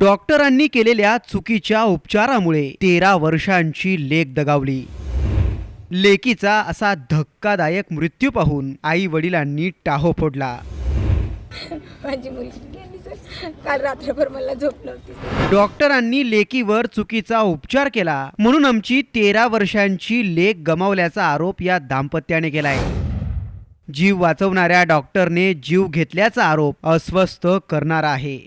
डॉक्टरांनी केलेल्या चुकीच्या उपचारामुळे तेरा वर्षांची लेक दगावली. लेकीचा असा धक्कादायक मृत्यू पाहून आई वडिलांनी टाहो फोडला. माझी मुलगी गेली सर. काल रात्रभर मला झोप नव्हती डॉक्टरांनी लेकीवर चुकीचा उपचार केला म्हणून आमची तेरा वर्षांची लेक गमावल्याचा आरोप या दाम्पत्याने केलाय. जीव वाचवणाऱ्या डॉक्टरने जीव घेतल्याचा आरोप अस्वस्थ करणारा आहे.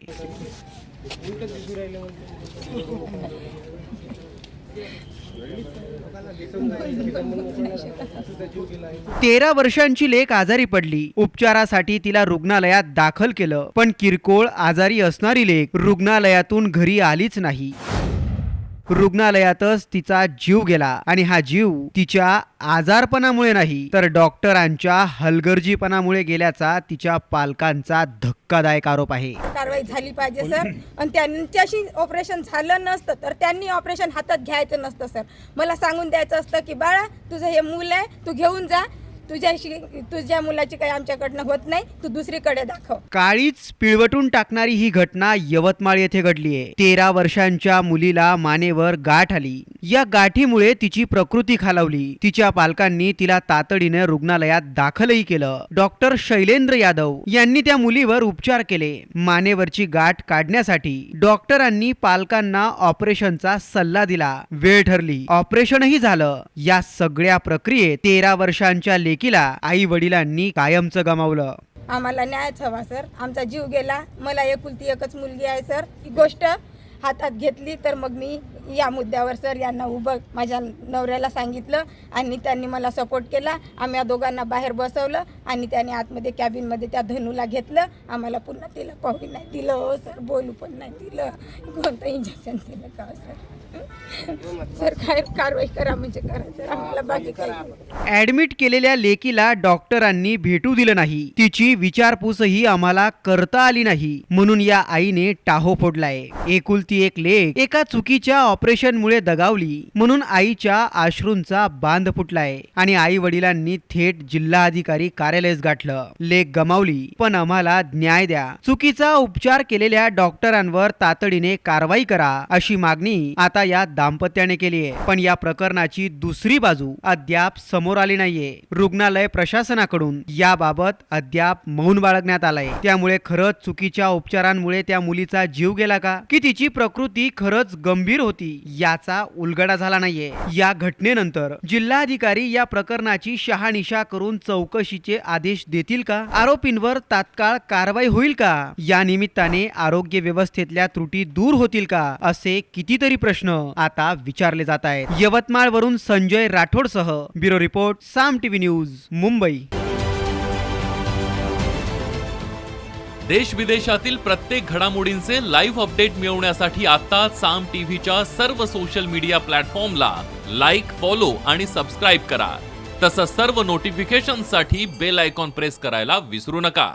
तेरा वर्षांची लेक आजारी पडली. उपचारासाठी तिला रुग्णालयात दाखल केलं. पण किरकोळ आजारी असणारी लेक रुग्णालयातून घरी आलीच नाही. रुग्णालयातच तिचा जीव गेला आणि हा जीव तिच्या आजारपणामुळे नाही तर डॉक्टरांच्या हलगर्जीपणामुळे गेल्याचा तिच्या पालकांचा धक्कादायक आरोप आहे. कारवाई झाली पाहिजे सर. आणि त्यांच्याशी ऑपरेशन झालं नसतं तर त्यांनी ऑपरेशन हातात घ्यायचं नसतं सर. मला सांगून द्यायचं असतं की बाळा तुझं हे मूल आहे तू घेऊन जा तुझ्याशी तुझ्या मुलाची काही आमच्याकडनं होत नाही तू दुसरीकडे दाखव. काळीच पिळवटून टाकणारी ही घटना यवतमाळ येथे घडलीये तेरा वर्षांच्या मुलीला मानेवर गाठ आली. या गाठीमुळे तिची प्रकृती खालावली. तिच्या पालकांनी तिला तातडीने रुग्णालयात दाखलही केलं. डॉक्टर शैलेंद्र यादव यांनी त्या मुलीवर उपचार केले. मानेवरची गाठ काढण्यासाठी डॉक्टरांनी पालकांना ऑपरेशनचा सल्ला दिला. वेळ ठरली. ऑपरेशनही झालं. या सगळ्या प्रक्रियेत तेरा वर्षांच्या लेकीला आई वडिलांनी कायमचं गमावलं. आम्हाला न्यायच हवा सर. आमचा जीव गेला. मला एकुलती एकच मुलगी आहे सर. ही गोष्ट हातात घेतली तर मग मी या मुद्द्यावर सर यांना उभं माझ्या नवऱ्याला सांगितलं आणि त्यांनी मला सपोर्ट केला. आम्ही या दोघांना बाहेर बसवलं आणि त्याने आतमध्ये कॅबिनमध्ये त्या धनूला घेतलं. आम्हाला पुन्हा तिला पाहू नाही दिलं. हो सर बोलू पण नाही दिलं. कोणतं इंजेक्शन दिलं का सर? सर काय कारवाई करा म्हणजे आम्हाला बाकी ऍडमिट केलेल्या लेकीला डॉक्टरांनी भेटू दिलं नाही. तिची विचारपूसही आम्हाला करता आली नाही. म्हणून या आईने टाहो फोडलाय. एकुलती एक लेक एका चुकीच्या ऑपरेशन मुळे दगावली. म्हणून आईच्या आश्रूंचा बांध फुटलाय. आणि आई वडिलांनी थेट जिल्हाधिकारी कार्यालयच गाठलं. लेक गमावली. पण आम्हाला न्याय द्या. चुकीचा उपचार केलेल्या डॉक्टरांवर तातडीने कारवाई करा अशी मागणी आता या दाम्पत्याने केली आहे. पण या प्रकरणाची दुसरी बाजू अद्याप समोर आली नाहीये. रुग्णालय प्रशासनाकडून याबाबत अद्याप मौन बाळगण्यात आलंय. त्यामुळे खरंच चुकीच्या उपचारांमुळे त्या मुलीचा जीव गेला का? की तिची प्रकृती खरंच गंभीर होती याचा उलगडा झाला नाहीये. या घटनेनंतर जिल्हाधिकारी या प्रकरणाची शहानिशा करून चौकशीचे आदेश देतील का? आरोपींवर तात्काळ कारवाई होईल का? या निमित्ताने आरोग्य व्यवस्थेतल्या त्रुटी दूर होतील का? असे कितीतरी प्रश्न आता विचारले जात आहेत. यवतमाळ वरून संजय राठोड सह bureau report Saam TV news Mumbai. देश विदेशातील प्रत्येक घडामोडींचे लाईव्ह अपडेट मिळवण्यासाठी आता साम टीव्हीच्या सर्व सोशल मीडिया प्लॅटफॉर्मला लाईक फॉलो आणि सबस्क्राईब करा. तसंच सर्व नोटिफिकेशनसाठी बेल आयकॉन प्रेस करायला विसरू नका.